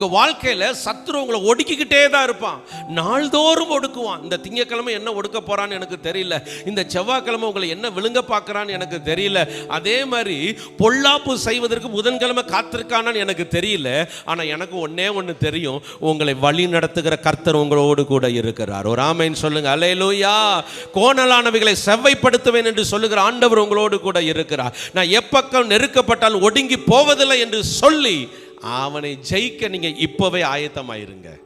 உங்கள் வாழ்க்கையில் சத்துரு உங்களை ஒடுக்கிக்கிட்டே தான் இருப்பான். நாள்தோறும் ஒடுக்குவான். இந்த திங்கக்கிழமை என்ன ஒடுக்க போகிறான்னு எனக்கு தெரியல. இந்த செவ்வாய்க்கிழமை உங்களை என்ன விழுங்க பார்க்குறான்னு எனக்கு தெரியல. அதே மாதிரி பொல்லாப்பு செய்வதற்கு புதன்கிழமை காத்திருக்கானான்னு எனக்கு தெரியல. ஆனால் எனக்கு ஒன்றே ஒன்று தெரியும். உங்களை வழி நடத்துகிற கர்த்தர் உங்களோடு கூட இருக்கிறார். ஒரு ஆமைன்னு சொல்லுங்கள் அலையலூயா கோணலானவைகளை செவ்வைப்படுத்துவேன் என்று சொல்லுகிற ஆண்டவர் உங்களோடு கூட இருக்கிறார். நான் எப்பக்கம் நெருக்கப்பட்டால் ஒடுங்கி போவதில்லை என்று சொல்லி அவனை ஜெயிக்க நீங்க இப்பவே ஆயத்தமாயிருங்க.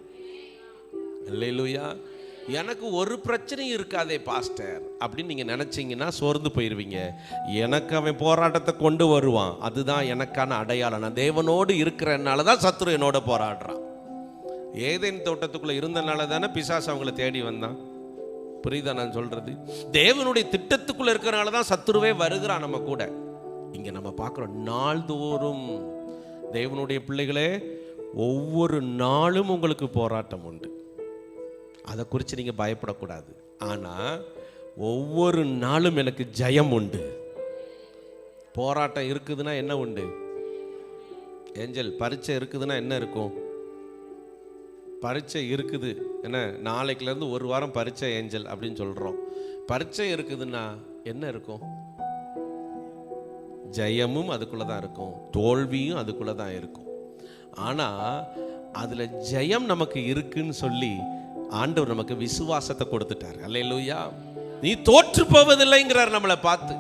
இல்லையிலுயா எனக்கு ஒரு பிரச்சனையும் இருக்காதே பாஸ்டர். அப்படின்னு நீங்க நினைச்சீங்கன்னா சோர்ந்து போயிருவீங்க. எனக்கு அவன் போராட்டத்தை கொண்டு வருவான். அதுதான் எனக்கான அடையாளம். நான் தேவனோடு இருக்கிறனால தான் சத்ரு என்னோட போராடுறான். ஏதேன் தோட்டத்துக்குள்ள இருந்தனால தானே பிசாஸ் அவங்கள தேடி வந்தான். புரியுதா நான் சொல்றது? தேவனுடைய திட்டத்துக்குள்ள இருக்கிறனால தான் சத்துருவே வருகிறான் நம்ம கூட. இங்க நம்ம பார்க்குறோம் நாள்தோறும் தேவனுடைய பிள்ளைகளே ஒவ்வொரு நாளும் உங்களுக்கு போராட்டம் உண்டு. அதை குறித்து நீங்கள் பயப்படக்கூடாது. ஆனால் ஒவ்வொரு நாளும் எனக்கு ஜெயம் உண்டு. போராட்டம் இருக்குதுன்னா என்ன உண்டு? ஏஞ்சல் பரீட்சை இருக்குதுன்னா என்ன இருக்கும்? பரீட்சை இருக்குது. என்ன? நாளைக்குலேருந்து ஒரு வாரம் பரீட்சை ஏஞ்சல் அப்படின்னு சொல்கிறோம் பரீட்சை இருக்குதுன்னா என்ன இருக்கும்? ஜெயமும் அதுக்குள்ளே தான் இருக்கும். தோல்வியும் அதுக்குள்ளே தான் இருக்கும். ஆனால் அதில் ஜெயம் நமக்கு இருக்குன்னு சொல்லி ஆண்டவர் நமக்கு விசுவாசத்தை கொடுத்துட்டார். அல்லையா நீ தோற்று போவதில்லைங்கிறார் நம்மளை பார்த்து.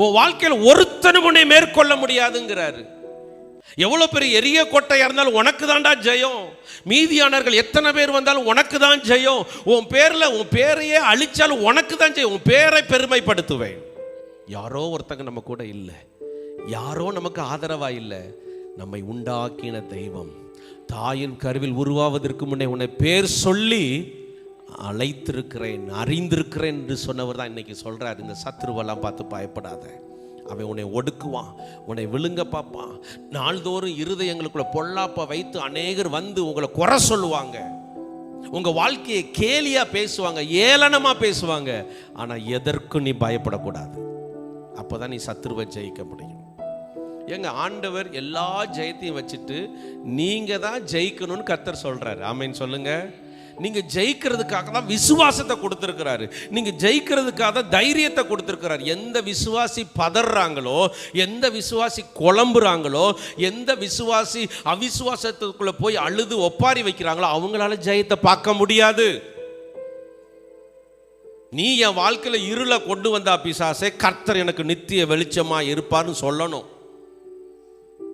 உன் வாழ்க்கையில் ஒருத்தனும் உன்னை மேற்கொள்ள முடியாதுங்கிறாரு. எவ்வளோ பெரிய எரிய கொட்டையாக இருந்தாலும் உனக்கு தான்டா ஜெயம். மீதியானவர்கள் எத்தனை பேர் வந்தாலும் உனக்கு தான் ஜெயம். உன் பேரில் உன் பேரையே அழிச்சாலும் உனக்கு தான் ஜெயம். உன் பேரை பெருமைப்படுத்துவேன். யாரோ ஒருத்தங்க நம்ம கூட இல்லை. யாரோ நமக்கு ஆதரவாக இல்லை. நம்மை உண்டாக்கின தெய்வம். தாயின் கருவில் உருவாவதற்கு முன்னே உன்னை பேர் சொல்லி அழைத்திருக்கிறேன் அறிந்திருக்கிறேன் என்று சொன்னவர் தான் இன்னைக்கு சொல்கிறார் இந்த சத்ருவெல்லாம் பார்த்து பயப்படாத. அவன் உன்னை ஒடுக்குவான் உன்னை விழுங்க பார்ப்பான். நாள்தோறும் இருதயங்களுக்குள்ள பொல்லாப்ப வைத்து அநேகர் வந்து உங்களை குறை சொல்லுவாங்க. உங்க வாழ்க்கையை கேலியா பேசுவாங்க ஏளனமா பேசுவாங்க. ஆனா எதற்கும் நீ பயப்படக்கூடாது. அப்போ தான் நீ சத்துருவை ஜெயிக்க முடியும் எங்க ஆண்டவர் எல்லா ஜெயத்தையும் வச்சுட்டு நீங்க தான் ஜெயிக்கணும்னு கத்தர் சொல்றாரு. ஆமைன்னு சொல்லுங்க. நீங்க ஜெயிக்கிறதுக்காக தான் விசுவாசத்தை கொடுத்துருக்கிறாரு. நீங்க ஜெயிக்கிறதுக்காக தான் தைரியத்தை கொடுத்துருக்கிறாரு. எந்த விசுவாசி பதறாங்களோ எந்த விசுவாசி குழம்புறாங்களோ எந்த விசுவாசி அவிசுவாசத்துக்குள்ள போய் அழுது ஒப்பாரி வைக்கிறாங்களோ அவங்களால ஜெயத்தை பார்க்க முடியாது. நீ என் வாழ்க்கையில் இருளை கொண்டு வந்தா பிசாசே கர்த்தர் எனக்கு நித்திய வெளிச்சமாக இருப்பார்னு சொல்லணும்.